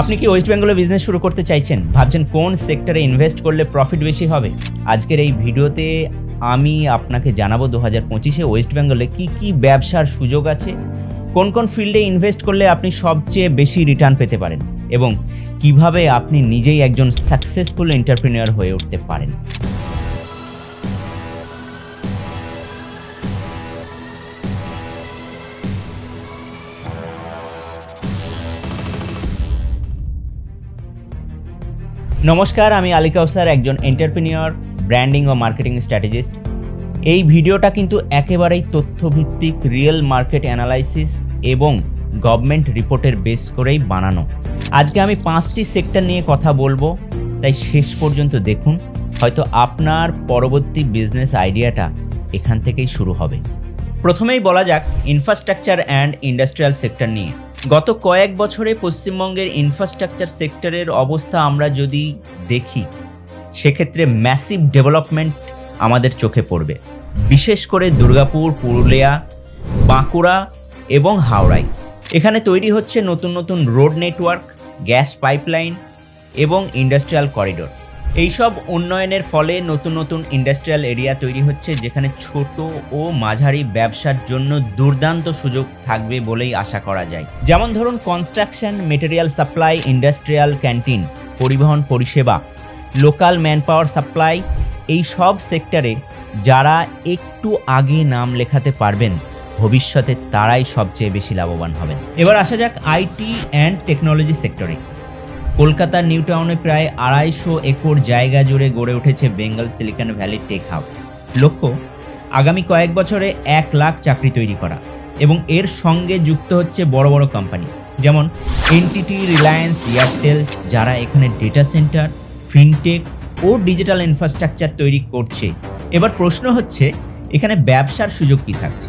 আপনি কি ওয়েস্ট বেঙ্গলে বিজনেস শুরু করতে চাইছেন? ভাবছেন কোন সেক্টরে ইনভেস্ট করলে প্রফিট বেশি হবে? আজকের এই ভিডিওতে আমি আপনাকে জানাব দু হাজার পঁচিশে ওয়েস্ট বেঙ্গলে কী কী ব্যবসার সুযোগ আছে, কোন কোন ফিল্ডে ইনভেস্ট করলে আপনি সবচেয়ে বেশি রিটার্ন পেতে পারেন এবং কীভাবে আপনি নিজেই একজন সাকসেসফুল এন্টারপ্রিনিয়র হয়ে উঠতে পারেন। নমস্কার, আমি আলী কাউসার, একজন এন্টারপ্রিনিয়র ব্র্যান্ডিং ও মার্কেটিং স্ট্র্যাটেজিস্ট এই ভিডিওটা কিন্তু একেবারেই তথ্যভিত্তিক রিয়েল মার্কেট অ্যানালাইসিস এবং গভর্নমেন্ট রিপোর্টের বেস করেই বানানো। আজকে আমি পাঁচটি সেক্টর নিয়ে কথা বলব, তাই শেষ পর্যন্ত দেখুন। হয়তো আপনার পরবর্তী বিজনেস আইডিয়াটা এখান থেকেই শুরু হবে। প্রথমেই বলা যাক ইনফ্রাস্ট্রাকচার অ্যান্ড ইন্ডাস্ট্রিয়াল সেক্টর নিয়ে। গত কয়েক বছরে পশ্চিমবঙ্গের ইনফ্রাস্ট্রাকচার সেক্টরের অবস্থা আমরা যদি দেখি, সেক্ষেত্রে ম্যাসিভ ডেভেলপমেন্ট আমাদের চোখে পড়বে। বিশেষ করে দুর্গাপুর, পুরুলিয়া, বাঁকুড়া এবং হাওড়ায়। এখানে তৈরি হচ্ছে নতুন নতুন রোড নেটওয়ার্ক গ্যাস পাইপলাইন এবং ইন্ডাস্ট্রিয়াল করিডোর এইসব উন্নয়নের ফলে নতুন নতুন ইন্ডাস্ট্রিয়াল এরিয়া তৈরি হচ্ছে, যেখানে ছোট ও মাঝারি ব্যবসার জন্য দুর্দান্ত সুযোগ থাকবে বলেই আশা করা যায়। যেমন ধরুন construction material supply industrial canteen পরিবহন পরিষেবা লোকাল ম্যান পাওয়ার সাপ্লাই এই সব সেক্টরে যারা একটু আগে নাম লেখাতে পারবেন, ভবিষ্যতে তারাই সবচেয়ে বেশি লাভবান হবেন। এবার আসা যাক আইটি অ্যান্ড টেকনোলজি সেক্টরে কলকাতার নিউ টাউনে প্রায় আড়াইশো একর জায়গা জুড়ে গড়ে উঠেছে Bengal silicon valley tech hub লক্ষ্য, আগামী কয়েক বছরে এক লাখ চাকরি তৈরি করা এবং এর সঙ্গে যুক্ত হচ্ছে বড় বড় কোম্পানি, যেমন এনটিটি রিলায়েন্স এয়ারটেল যারা এখানে ডেটা সেন্টার ফিনটেক ও ডিজিটাল ইনফ্রাস্ট্রাকচার তৈরি করছে। এবার প্রশ্ন হচ্ছে, এখানে ব্যবসার সুযোগ কি থাকছে?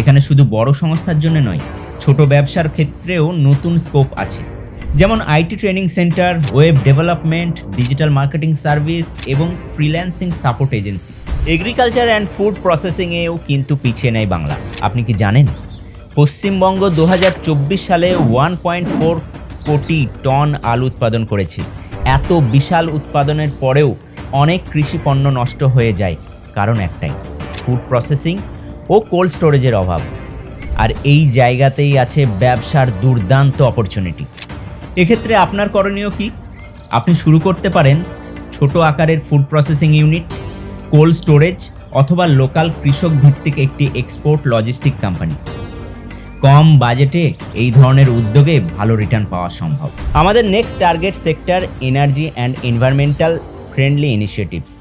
এখানে শুধু বড় সংস্থার জন্য নয়, ছোট ব্যবসার ক্ষেত্রেও নতুন স্কোপ আছে। যেমন IT training center, web development, digital marketing service এবং freelancing support agency. Agriculture and food প্রসেসিংয়েও কিন্তু পিছিয়ে নেয় বাংলা। আপনি কি জানেন? পশ্চিমবঙ্গ দু হাজার চব্বিশ সালে ওয়ান পয়েন্ট ফোর কোটি টন আলু উৎপাদন করেছে। এত বিশাল উৎপাদনের পরেও অনেক কৃষি পণ্য নষ্ট হয়ে যায়। কারণ একটাই, ফুড প্রসেসিং ও কোল্ড স্টোরেজের অভাব। আর এই জায়গাতেই আছে ব্যবসার দুর্দান্ত অপরচুনিটি। এক্ষেত্রে আপনার করণীয় কি? আপনি শুরু করতে পারেন ছোট আকারের food processing unit cold storage অথবা লোকাল কৃষক ভিত্তিক একটি এক্সপোর্ট লজিস্টিক কোম্পানি কম বাজেটে এই ধরনের উদ্যোগে ভালো রিটার্ন পাওয়া সম্ভব। আমাদের next target sector energy and environmental friendly initiatives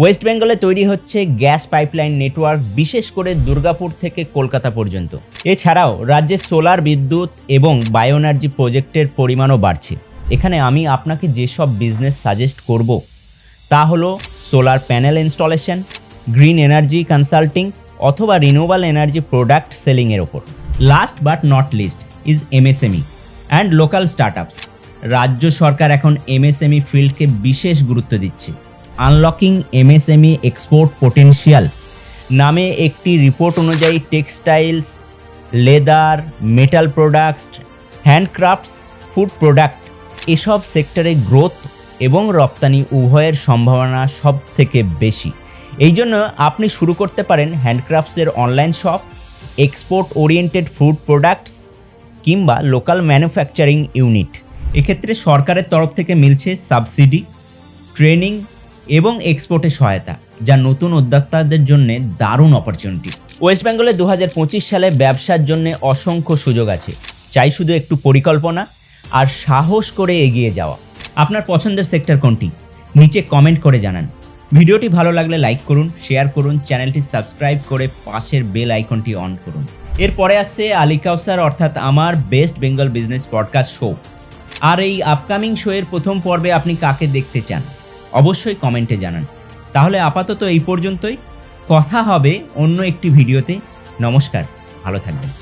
west বেঙ্গলে তৈরি হচ্ছে গ্যাস পাইপলাইন নেটওয়ার্ক, বিশেষ করে দুর্গাপুর থেকে কলকাতা পর্যন্ত। এছাড়াও রাজ্যে সোলার বিদ্যুৎ এবং বায়ো এনার্জি প্রজেক্টের পরিমাণও বাড়ছে। এখানে আমি আপনাকে যেসব বিজনেস সাজেস্ট করব, তা হলো solar panel installation, green energy consulting অথবা রিনিউয়েবল এনার্জি প্রোডাক্ট সেলিংয়ের ওপর। Last but not least is MSME and local startups. রাজ্য সরকার এখন এমএসএমই ফিল্ডকে বিশেষ গুরুত্ব দিচ্ছে। আনলকিং এমএসএমই এক্সপোর্ট পোটেনশিয়াল নামে একটি রিপোর্ট অনুযায়ী textiles, leather, metal products, handicrafts, food product এসব সেক্টরে গ্রোথ এবং রপ্তানি উভয়ের সম্ভাবনা সব থেকে বেশি। এই জন্য আপনি শুরু করতে পারেন হ্যান্ডক্রাফটসের online shop, export oriented food products কিংবা লোকাল ম্যানুফ্যাকচারিং ইউনিট। এক্ষেত্রে সরকারের তরফ থেকে মিলছে সাবসিডি, ট্রেনিং এবং এক্সপোর্টে সহায়তা, যা নতুন উদ্যোক্তাদের জন্য দারুণ অপরচুনিটি ওয়েস্ট বেঙ্গলে দু হাজার পঁচিশ সালে ব্যবসার জন্য অসংখ্য সুযোগ আছে। চাই শুধু একটু পরিকল্পনা আর সাহস করে এগিয়ে যাওয়া। আপনার পছন্দের সেক্টর কোনটি? নিচে কমেন্ট করে জানান। ভিডিওটি ভালো লাগলে লাইক করুন শেয়ার করুন, চ্যানেলটি সাবস্ক্রাইব করে পাশের বেল আইকনটি অন করুন। এরপরে আসছে আলী কাউসার, অর্থাৎ আমার best Bengal business podcast show আর এই আপকামিং শোয়ের প্রথম পর্বে আপনি কাকে দেখতে চান? অবশ্যই কমেন্টে জানান। তাহলে আপাতত এই পর্যন্তই। কথা হবে অন্য একটি ভিডিওতে। নমস্কার, ভালো থাকবেন।